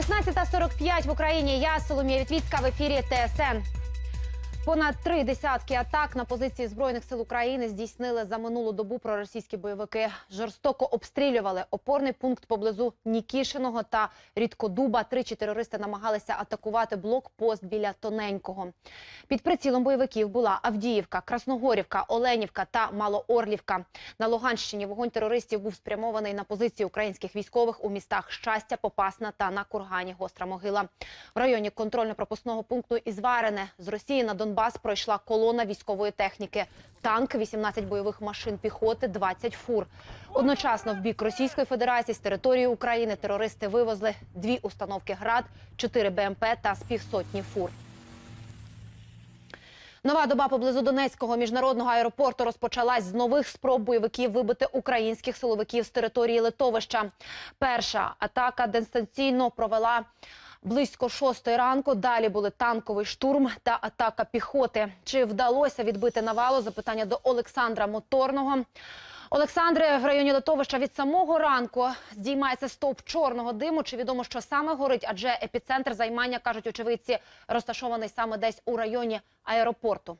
16.45 в Україні. Я Соломія Вітвіцька в ефірі ТСН. Понад три десятки атак на позиції збройних сил України здійснили за минулу добу проросійські бойовики. Жорстоко обстрілювали опорний пункт поблизу Нікішиного та Рідкодуба. Тричі терористи намагалися атакувати блокпост біля тоненького. Під прицілом бойовиків була Авдіївка, Красногорівка, Оленівка та Малоорлівка. На Луганщині вогонь терористів був спрямований на позиції українських військових у містах Щастя, Попасна та на Кургані Гостра Могила. В районі контрольно-пропускного пункту Ізварене з Росії на Донбас пройшла колона військової техніки. Танк, 18 бойових машин піхоти, 20 фур. Одночасно в бік Російської Федерації з території України терористи вивезли дві установки ГРАД, 4 БМП та з півсотні фур. Нова доба поблизу Донецького міжнародного аеропорту розпочалась з нових спроб бойовиків вибити українських силовиків з території литовища. Перша атака дистанційно провела близько шостої ранку. Далі були танковий штурм та атака піхоти. Чи вдалося відбити навалу? Запитання до Олександра Моторного. Олександре, в районі литовища від самого ранку здіймається стовп чорного диму. Чи відомо, що саме горить? Адже епіцентр займання кажуть очевидці розташований саме десь у районі аеропорту.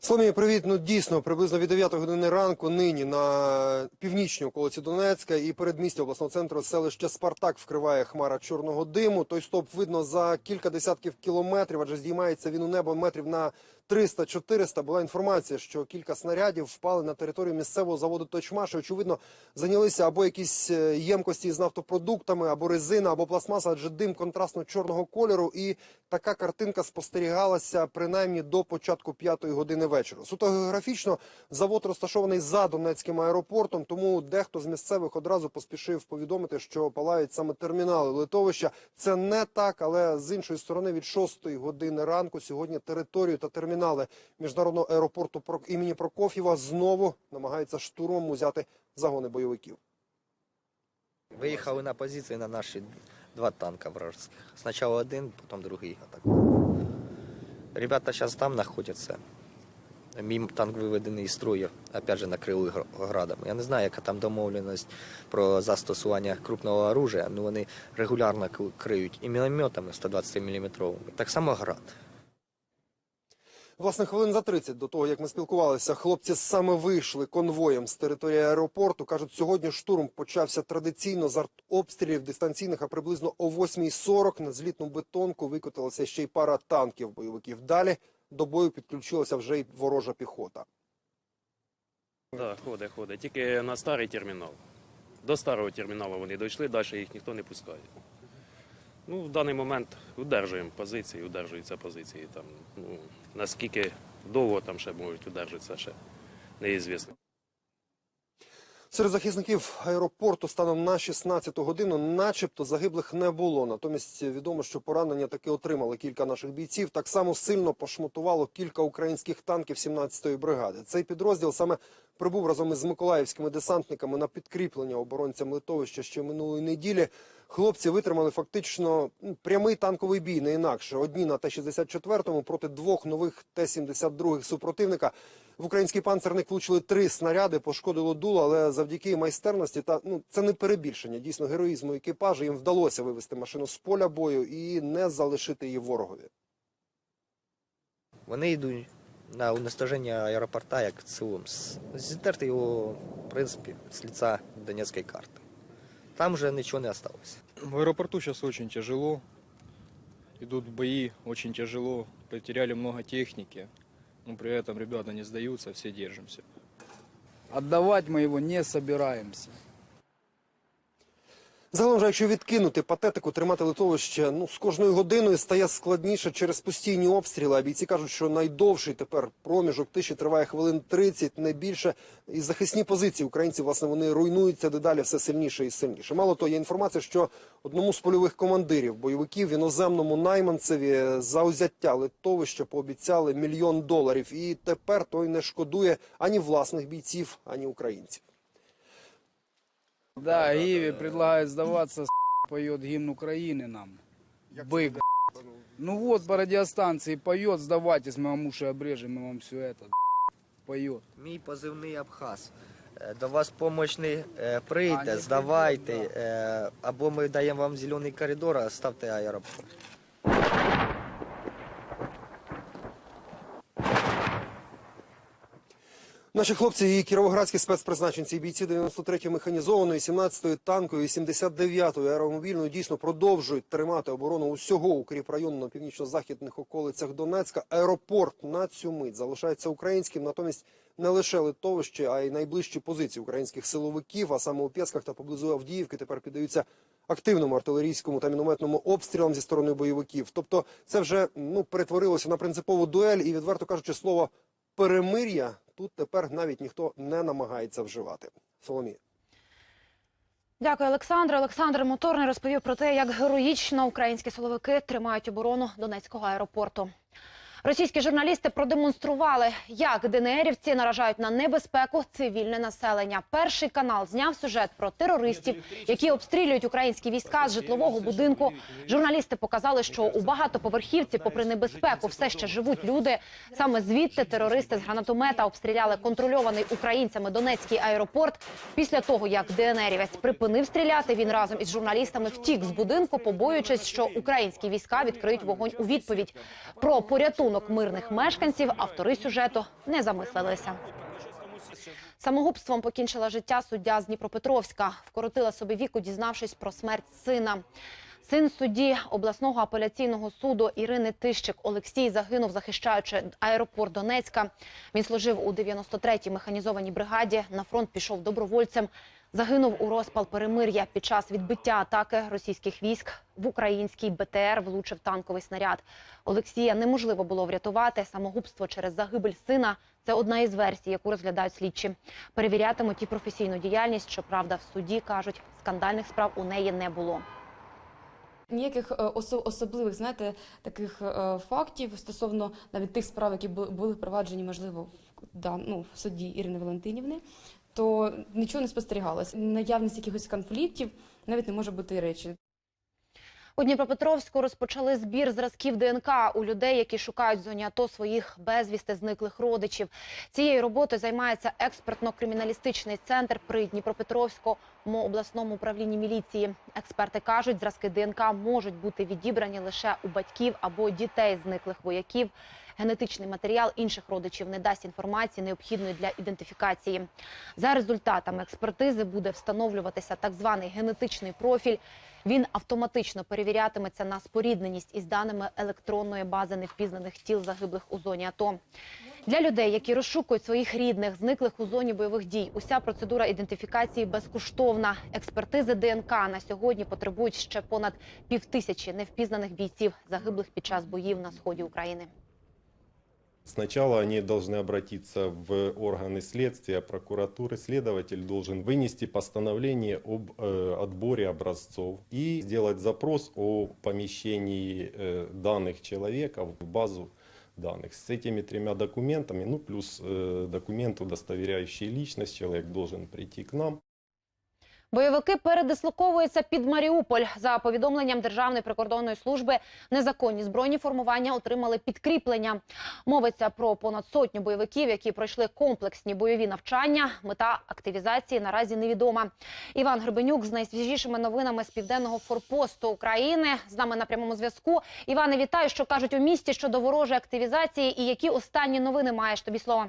Соломія, привіт. Ну дійсно, приблизно від 9 години ранку нині на північній околиці Донецька і передмістя обласного центру селища Спартак вкриває хмара чорного диму. Той стоп видно за кілька десятків кілометрів, адже здіймається він у небо метрів на 300-400. Була інформація, що кілька снарядів впали на територію місцевого заводу Точмаш. І, Очевидно, зайнялися або якісь е, ємкості з нафтопродуктами, або резина, або пластмаса, адже дим контрастно чорного кольору. І така картинка спостерігалася принаймні до початку п'ятої години вечора. Суто географічно завод розташований за Донецьким аеропортом, тому дехто з місцевих одразу поспішив повідомити, що палають саме термінали литовища. Це не так, але з іншої сторони, від 6 години ранку сьогодні територію та термінали міжнародного аеропорту імені Прокоф'єва знову намагаються штурмом узяти загони бойовиків. Виїхали на позиції на наші два танка вражеских. Спочатку один, потім другий атак. Ребята зараз там знаходяться. Мій танк виведений із строю, опять же, накрили гр- градами. Я не знаю, яка там домовленість про застосування крупного оружия, але вони регулярно криють і мінометами 120 мм, так само град. Власне, хвилин за 30 до того, як ми спілкувалися, хлопці саме вийшли конвоєм з території аеропорту. Кажуть, сьогодні штурм почався традиційно з артобстрілів дистанційних, а приблизно о 8.40 на злітну бетонку викотилася ще й пара танків бойовиків. Далі до бою підключилася вже й ворожа піхота. Так, ходить, ходить. Тільки на старий термінал. До старого терміналу вони дійшли, далі їх ніхто не пускає. Ну, в даний момент удержуємо позиції, удержуються позиції. Там, ну, наскільки довго там ще можуть удержатися, ще неізвісно. Серед захисників аеропорту станом на 16 годину начебто загиблих не було. Натомість відомо, що поранення таки отримали кілька наших бійців. Так само сильно пошматувало кілька українських танків 17-ї бригади. Цей підрозділ саме прибув разом із миколаївськими десантниками на підкріплення оборонцям литовища ще минулої неділі. Хлопці витримали фактично ну, прямий танковий бій, не інакше. Одні на Т-64 проти двох нових Т-72 супротивника. В український панцерник влучили три снаряди, пошкодило дуло, але завдяки майстерності та ну це не перебільшення. Дійсно, героїзму екіпажу їм вдалося вивести машину з поля бою і не залишити її ворогові. Вони йдуть на уничтоження аеропорта як цілом. С- Зітерти його, в принципі, з лица Донецької карти. Там вже нічого не осталось. В аэропорту сейчас очень тяжело. Идут бои, очень тяжело. Потеряли много техники. Но при этом ребята не сдаются, все держимся. Отдавать мы его не собираемся. Загалом якщо відкинути патетику, тримати литовище ну з кожною годиною стає складніше через постійні обстріли. А бійці кажуть, що найдовший тепер проміжок тиші триває хвилин 30, не більше. І захисні позиції українців, власне, вони руйнуються дедалі все сильніше і сильніше. Мало того, є інформація, що одному з польових командирів бойовиків іноземному найманцеві за узяття литовища пообіцяли мільйон доларів. І тепер той не шкодує ані власних бійців, ані українців. Да, Иви предлагает сдаваться, с***, поет гимн Украины нам. Бык. Ну вот по радиостанции поет, сдавайтесь, мы вам уши обрежем, мы вам все это поет. Мій позивний Абхаз. Е, До вас помощь не е, прийде, здавайте, е, або ми даємо вам зелений коридор, а ставте аеропорт. Наші хлопці і кіровоградські спецпризначенці, бійці 93-ї механізованої, 17-ї танкової, 79-ї аеромобільної дійсно продовжують тримати оборону усього укріпрайону на північно-західних околицях Донецька. Аеропорт на цю мить залишається українським. Натомість не лише литовище, а й найближчі позиції українських силовиків, а саме у Пєсках та поблизу Авдіївки тепер піддаються активному артилерійському та мінометному обстрілам зі сторони бойовиків. Тобто, це вже ну перетворилося на принципову дуель, і відверто кажучи, слово перемир'я тут тепер навіть ніхто не намагається вживати. Соломія. Дякую, Олександр. Олександр Моторний розповів про те, як героїчно українські силовики тримають оборону Донецького аеропорту. Російські журналісти продемонстрували, як ДНРівці наражають на небезпеку цивільне населення. Перший канал зняв сюжет про терористів, які обстрілюють українські війська з житлового будинку. Журналісти показали, що у багатоповерхівці, попри небезпеку, все ще живуть люди. Саме звідти терористи з гранатомета обстріляли контрольований українцями Донецький аеропорт. Після того, як ДНРівець припинив стріляти, він разом із журналістами втік з будинку, побоюючись, що українські війська відкриють вогонь у відповідь. Про порятунок мирних мешканців автори сюжету не замислилися. Самогубством покінчила життя суддя з Дніпропетровська. Вкоротила собі віку, дізнавшись про смерть сина. Син судді обласного апеляційного суду Ірини Тищик Олексій загинув, захищаючи аеропорт Донецька. Він служив у 93-й механізованій бригаді. На фронт пішов добровольцем. Загинув у розпал перемир'я під час відбиття атаки російських військ в український БТР влучив танковий снаряд. Олексія неможливо було врятувати. Самогубство через загибель сина це одна із версій, яку розглядають слідчі. Перевірятимуть і професійну діяльність. Щоправда, в суді кажуть, скандальних справ у неї не було. Ніяких е, особливих, знаєте, таких е, фактів стосовно навіть тих справ, які бу- були впроваджені, можливо, в, да, ну, в суді Ірини Валентинівни, то нічого не спостерігалося. Наявність якихось конфліктів навіть не може бути речі. У Дніпропетровську розпочали збір зразків ДНК у людей, які шукають в зоні АТО своїх безвісти зниклих родичів. Цією роботою займається експертно-криміналістичний центр при Дніпропетровському обласному управлінні міліції. Експерти кажуть, зразки ДНК можуть бути відібрані лише у батьків або дітей зниклих вояків. Генетичний матеріал інших родичів не дасть інформації, необхідної для ідентифікації. За результатами експертизи буде встановлюватися так званий генетичний профіль. Він автоматично перевірятиметься на спорідненість із даними електронної бази невпізнаних тіл загиблих у зоні АТО. Для людей, які розшукують своїх рідних, зниклих у зоні бойових дій, уся процедура ідентифікації безкоштовна. Експертизи ДНК на сьогодні потребують ще понад півтисячі невпізнаних бійців, загиблих під час боїв на сході України. Сначала они должны обратиться в органы следствия, прокуратуры. Следователь должен вынести постановление об э, отборе образцов и сделать запрос о помещении э, данных человека в базу данных. С этими тремя документами, ну плюс э, документ, удостоверяющий личность, человек должен прийти к нам. Бойовики передислоковуються під Маріуполь. За повідомленням Державної прикордонної служби, незаконні збройні формування отримали підкріплення. Мовиться про понад сотню бойовиків, які пройшли комплексні бойові навчання. Мета активізації наразі невідома. Іван Гребенюк з найсвіжішими новинами з південного форпосту України з нами на прямому зв'язку. Іване, вітаю, що кажуть у місті щодо ворожої активізації і які останні новини маєш тобі слово.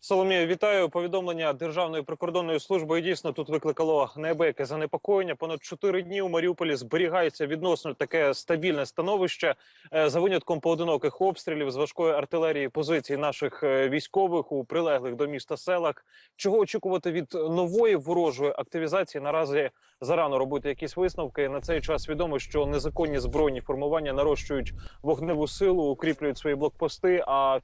Соломія, вітаю. Повідомлення Державної прикордонної служби і дійсно тут викликало неабияке занепокоєння. Понад чотири дні у Маріуполі зберігається відносно таке стабільне становище е, за винятком поодиноких обстрілів з важкої артилерії позицій наших е, військових у прилеглих до міста селах. Чого очікувати від нової ворожої активізації? Наразі зарано робити якісь висновки. На цей час відомо, що незаконні збройні формування нарощують вогневу силу, укріплюють свої блокпости. А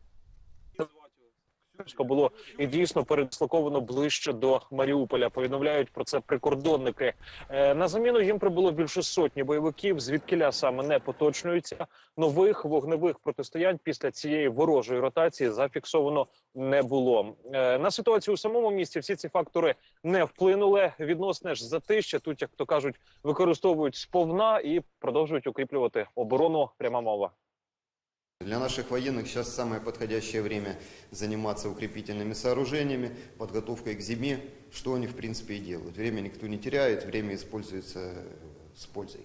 Курська було і дійсно передислоковано ближче до Маріуполя. Повідомляють про це прикордонники. Е, на заміну їм прибуло більше сотні бойовиків. Звідкиля саме не поточнюються. Нових вогневих протистоянь після цієї ворожої ротації зафіксовано не було. Е, на ситуацію у самому місті всі ці фактори не вплинули. Відносне ж затища тут, як то кажуть, використовують сповна і продовжують укріплювати оборону. Пряма мова. Для наших военных сейчас самое подходящее время заниматься укрепительными сооружениями, подготовкой к зиме, что они в принципе и делают. Время никто не теряет, время используется с пользой.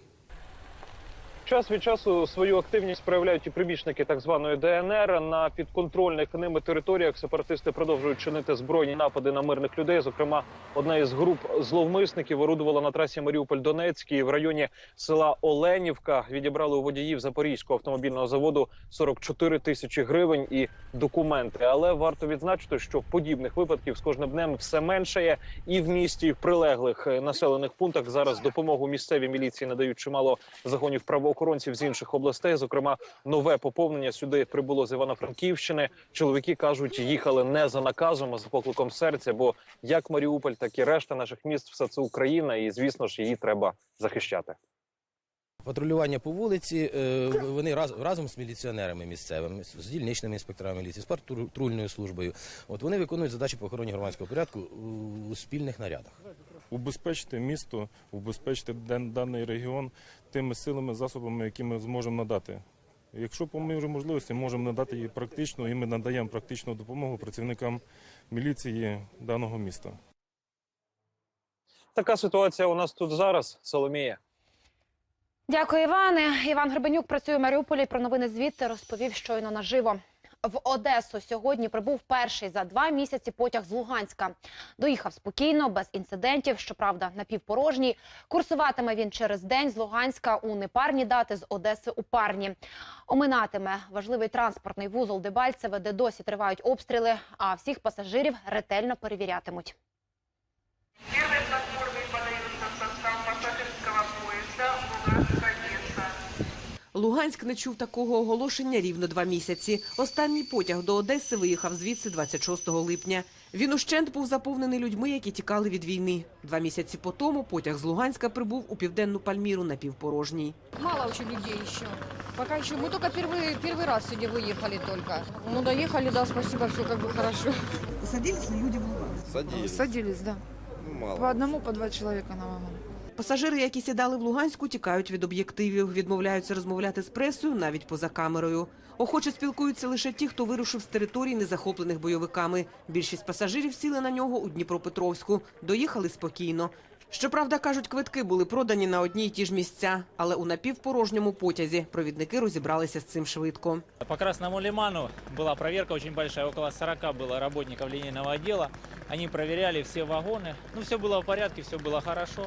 Час від часу свою активність проявляють і прибічники так званої ДНР. На підконтрольних ними територіях сепаратисти продовжують чинити збройні напади на мирних людей. Зокрема, одна із груп зловмисників орудувала на трасі Маріуполь-Донецький в районі села Оленівка. Відібрали у водіїв Запорізького автомобільного заводу 44 тисячі гривень і документи. Але варто відзначити, що подібних випадків з кожним днем все меншає, і в місті, і в прилеглих е, населених пунктах зараз допомогу місцевій міліції надають чимало загонів правоохоронців з інших областей. Зокрема, нове поповнення сюди прибуло з Івано-Франківщини. Чоловіки кажуть, їхали не за наказом, а за покликом серця. Бо як Маріуполь, так і решта наших міст, все це Україна, і звісно ж її треба захищати. Патрулювання по вулиці, е, вони раз, разом з міліціонерами місцевими, з дільничними інспекторами міліції, з патрульною службою. От вони виконують задачі по охороні громадського порядку у спільних нарядах. Убезпечити місто, убезпечити дан- даний регіон тими силами, засобами, які ми зможемо надати. Якщо по мірі можливості можемо надати її практично, і ми надаємо практичну допомогу працівникам міліції даного міста. Така ситуація у нас тут зараз. Соломія. Дякую, Іване. Іван Гребенюк працює в Маріуполі. Про новини звідти розповів щойно наживо. В Одесу сьогодні прибув перший за два місяці потяг з Луганська. Доїхав спокійно, без інцидентів. Щоправда, напівпорожній. Курсуватиме він через день з Луганська у непарні дати з Одеси у парні. Оминатиме важливий транспортний вузол Дебальцеве, де досі тривають обстріли. А всіх пасажирів ретельно перевірятимуть. Луганськ не чув такого оголошення рівно два місяці. Останній потяг до Одеси виїхав звідси 26 липня. Він ущент був заповнений людьми, які тікали від війни. Два місяці по тому потяг з Луганська прибув у південну Пальміру напівпорожній. Мало очень людей еще. Пока еще. Мы только первый, первый раз сегодня выехали только. Ну, доехали, да, спасибо, все как бы хорошо. Садились ли люди в Луганськ? Садились. Садились, да. По одному, по два человека на маму. Пасажири, які сідали в Луганську, тікають від об'єктивів, відмовляються розмовляти з пресою навіть поза камерою. Охоче спілкуються лише ті, хто вирушив з територій, не захоплених бойовиками. Більшість пасажирів сіли на нього у Дніпропетровську. Доїхали спокійно. Щоправда, кажуть, квитки були продані на одні й ті ж місця, але у напівпорожньому потязі провідники розібралися з цим швидко. По Красному лиману была проверка очень большая, около 40 было работников линейного отдела. Они проверяли все вагоны. Ну, все было в порядке, все было хорошо.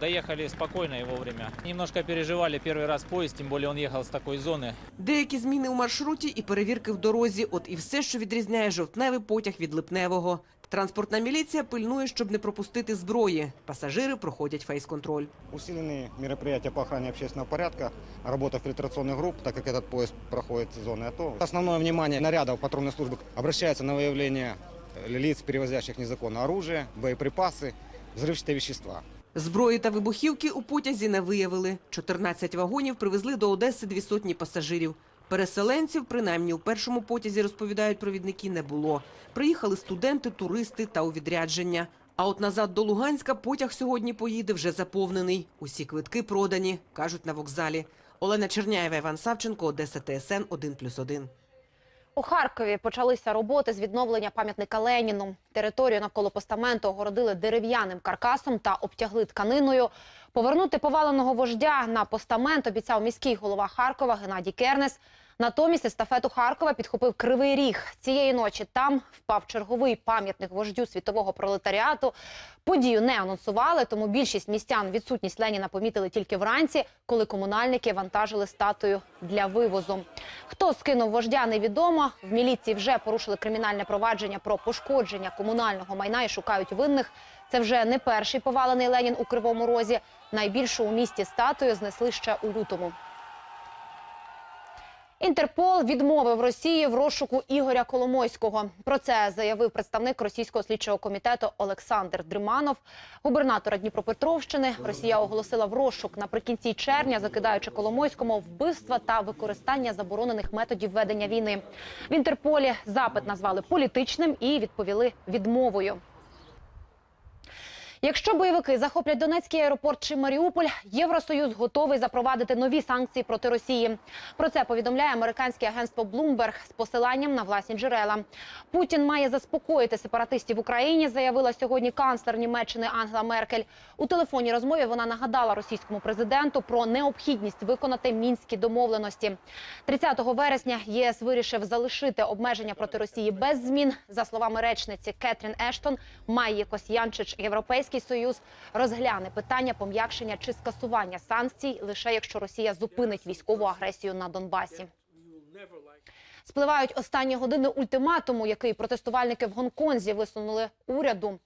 Доехали спокойно и вовремя. Немножко переживали первый раз поезд, тем более он ехал с такой зоны. Деякі зміни у маршруті і перевірки в дорозі. От і все, що відрізняє жовтневий потяг від липневого. Транспортна міліція пильнує, щоб не пропустити зброї. Пасажири проходять фейс-контроль. Усиленные мероприятия по охране общественного порядка, работа фильтрационных групп, так как этот поезд проходит зоны АТО. Основное внимание нарядов патрульной службы обращается на выявление э, лиц, перевозящих незаконно оружие, боеприпасы, взрывчатые вещества. Зброї та вибухівки у потязі не виявили. 14 вагонів привезли до Одеси дві сотні пасажирів. Переселенців, принаймні у першому потязі, розповідають провідники, не було. Приїхали студенти, туристи та у відрядження. А от назад до Луганська потяг сьогодні поїде вже заповнений. Усі квитки продані, кажуть на вокзалі. Олена Черняєва, Іван Савченко, Одеса ТСН 1+,1. У Харкові почалися роботи з відновлення пам'ятника Леніну. Територію навколо постаменту огородили дерев'яним каркасом та обтягли тканиною. Повернути поваленого вождя на постамент обіцяв міський голова Харкова Геннадій Кернес. Натомість естафету Харкова підхопив Кривий Ріг. Цієї ночі там впав черговий пам'ятник вождю світового пролетаріату. Подію не анонсували, тому більшість містян відсутність Леніна помітили тільки вранці, коли комунальники вантажили статую для вивозу. Хто скинув вождя, невідомо. В міліції вже порушили кримінальне провадження про пошкодження комунального майна і шукають винних. Це вже не перший повалений Ленін у Кривому Розі. Найбільшу у місті статую знесли ще у лютому. Інтерпол відмовив Росії в розшуку Ігоря Коломойського. Про це заявив представник російського слідчого комітету Олександр Дриманов. Губернатора Дніпропетровщини Росія оголосила в розшук наприкінці червня, закидаючи Коломойському вбивства та використання заборонених методів ведення війни. В Інтерполі запит назвали політичним і відповіли відмовою. Якщо бойовики захоплять Донецький аеропорт чи Маріуполь, Євросоюз готовий запровадити нові санкції проти Росії. Про це повідомляє американське агентство Bloomberg з посиланням на власні джерела. Путін має заспокоїти сепаратистів в Україні, заявила сьогодні канцлер Німеччини Ангела Меркель. У телефонній розмові вона нагадала російському президенту про необхідність виконати мінські домовленості. 30 вересня ЄС вирішив залишити обмеження проти Росії без змін. За словами речниці Кетрін Ештон, Майї Косьянчич, Європейський Союз розгляне питання пом'якшення чи скасування санкцій лише якщо Росія зупинить військову агресію на Донбасі. Спливають останні години ультиматуму, який протестувальники в Гонконзі висунули уряду.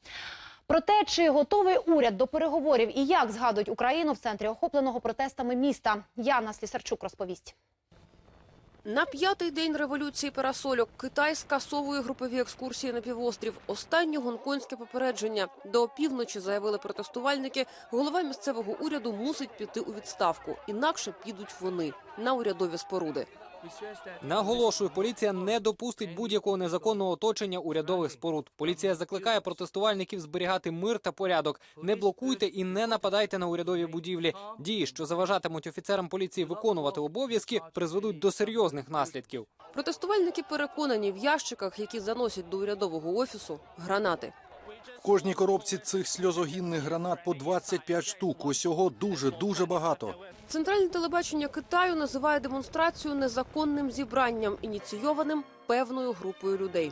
Про те, чи готовий уряд до переговорів і як згадують Україну в центрі охопленого протестами міста, Яна Слісарчук розповість. На п'ятий день революції парасольок Китай скасовує групові екскурсії на півострів. Останнє гонконгське попередження. До опівночі заявили протестувальники. Голова місцевого уряду мусить піти у відставку. Інакше підуть вони на урядові споруди. Наголошую, поліція не допустить будь-якого незаконного оточення урядових споруд. Поліція закликає протестувальників зберігати мир та порядок. Не блокуйте і не нападайте на урядові будівлі. Дії, що заважатимуть офіцерам поліції виконувати обов'язки, призведуть до серйозних наслідків. Протестувальники переконані в ящиках, які заносять до урядового офісу, гранати. В кожній коробці цих сльозогінних гранат по 25 штук. Усього дуже дуже багато. Центральне телебачення Китаю називає демонстрацію незаконним зібранням, ініційованим певною групою людей.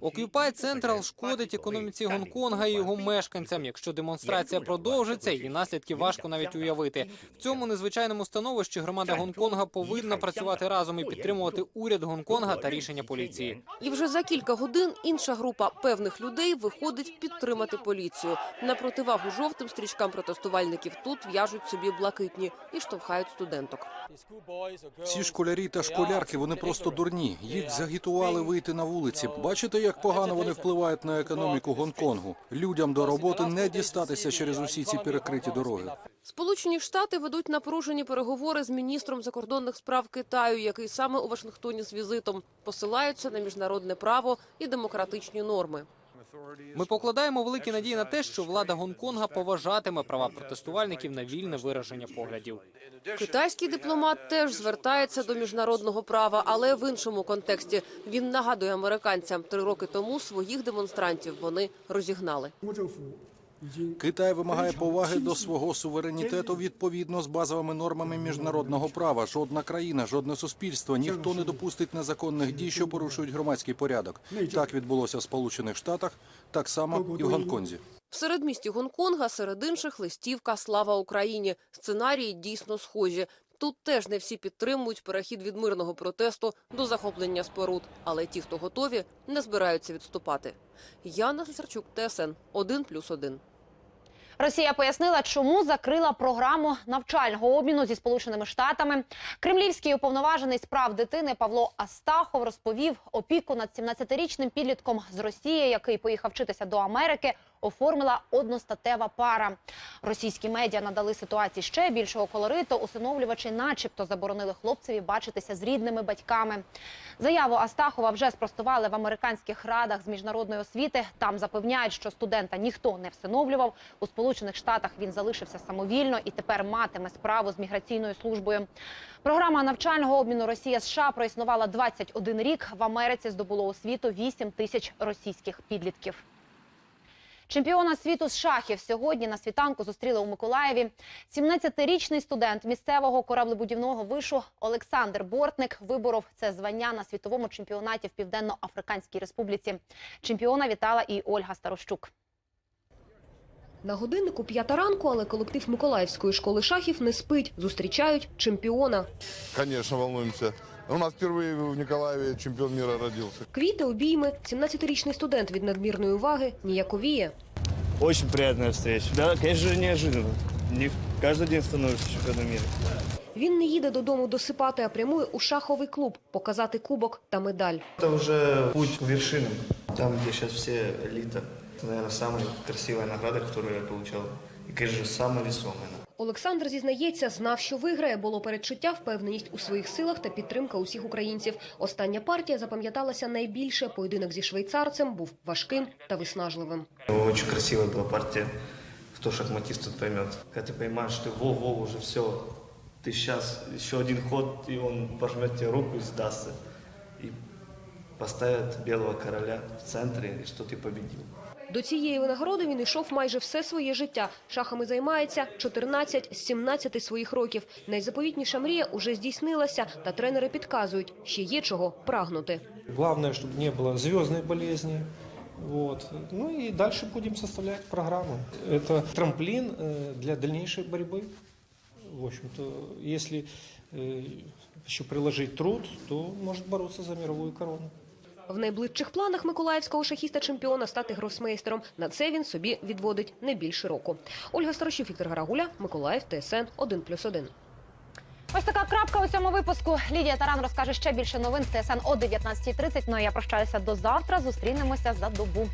Occupy Central шкодить економіці Гонконга і його мешканцям. Якщо демонстрація продовжиться, її наслідки важко навіть уявити. В цьому незвичайному становищі громада Гонконга повинна працювати разом і підтримувати уряд Гонконга та рішення поліції. І вже за кілька годин інша група певних людей виходить підтримати поліцію. На противагу жовтим стрічкам протестувальників тут в'яжуть собі блакитні і штовхають студенток. Ці школярі та школярки вони просто дурні. Їх загітували вийти на вулиці. Бачите, як погано вони впливають на економіку Гонконгу. Людям до роботи не дістатися через усі ці перекриті дороги. Сполучені Штати ведуть напружені переговори з міністром закордонних справ Китаю, який саме у Вашингтоні з візитом посилаються на міжнародне право і демократичні норми. Ми покладаємо великі надії на те, що влада Гонконга поважатиме права протестувальників на вільне вираження поглядів. Китайський дипломат теж звертається до міжнародного права, але в іншому контексті. Він нагадує американцям, три роки тому своїх демонстрантів вони розігнали. Китай вимагає поваги до свого суверенітету відповідно з базовими нормами міжнародного права. Жодна країна, жодне суспільство, ніхто не допустить незаконних дій, що порушують громадський порядок. Так відбулося в Сполучених Штатах, так само і в Гонконзі. В середмісті Гонконга серед інших листівка Слава Україні. Сценарії дійсно схожі. Тут теж не всі підтримують перехід від мирного протесту до захоплення споруд, але ті, хто готові, не збираються відступати. Яна Сесарчук, ТСН 1+,1. Росія пояснила, чому закрила програму навчального обміну зі сполученими штатами. Кремлівський уповноважений з прав дитини Павло Астахов розповів опіку над 17-річним підлітком з Росії, який поїхав вчитися до Америки. Оформила одностатева пара. Російські медіа надали ситуації ще більшого колориту. Усиновлювачі, начебто, заборонили хлопцеві бачитися з рідними батьками. Заяву Астахова вже спростували в американських радах з міжнародної освіти. Там запевняють, що студента ніхто не всиновлював. У Сполучених Штатах він залишився самовільно і тепер матиме справу з міграційною службою. Програма навчального обміну Росія США проіснувала 21 рік. В Америці здобуло освіту 8 тисяч російських підлітків. Чемпіона світу з шахів сьогодні на світанку зустріли у Миколаєві. 17-річний студент місцевого кораблебудівного вишу Олександр Бортник виборов це звання на світовому чемпіонаті в Південно-Африканській Республіці. Чемпіона вітала і Ольга Старощук. На годиннику п'ята ранку, але колектив Миколаївської школи шахів не спить. Зустрічають чемпіона. Конечно, волнуемся. У нас впервые в Николаеве чемпион мира родился. Квіти, обійми. 17-річний студент від надмірної уваги ніяковіє. Очень приятная встреча. Да, конечно же, неожиданно. Не каждый день становишься чемпионом мира. Він не їде додому досипати, а прямує у шаховий клуб показати кубок та медаль. Это уже путь к вершинам. Там, где сейчас все элита. Это, наверное, самая красивая награда, которую я получал. И, конечно же, самая весомая. Олександр зізнається, знав, що виграє. Було передчуття, впевненість у своїх силах та підтримка усіх українців. Остання партія запам'яталася найбільше. Поєдинок зі швейцарцем був важким та виснажливим. Очень красивая была партия. Кто шахматист, тот поймет. Когда ты понимаешь, что во-во, уже все, ты сейчас еще один ход, и он пожмет тебе руку и сдастся. И поставит белого короля в центре, и что ты победил. До цієї винагороди він йшов майже все своє життя. Шахами займається 14 з 17 своїх років. Найзаповітніша мрія уже здійснилася, та тренери підказують, ще є чого прагнути. Главное, чтобы не было звездной болезни. Вот. Ну и дальше будем составлять программу. Это трамплин э, для дальнейшей борьбы. В общем-то, если э, еще приложить труд, то может бороться за мировую корону. В найближчих планах миколаївського шахіста-чемпіона стати гросмейстером. На це він собі відводить не більше року. Ольга Старощук, Віктор Гарагуля, Миколаїв, ТСН 1+,1. Ось така крапка у цьому випуску. Лідія Таран розкаже ще більше новин в ТСН о 19.30. Ну а я прощаюся до завтра. Зустрінемося за добу.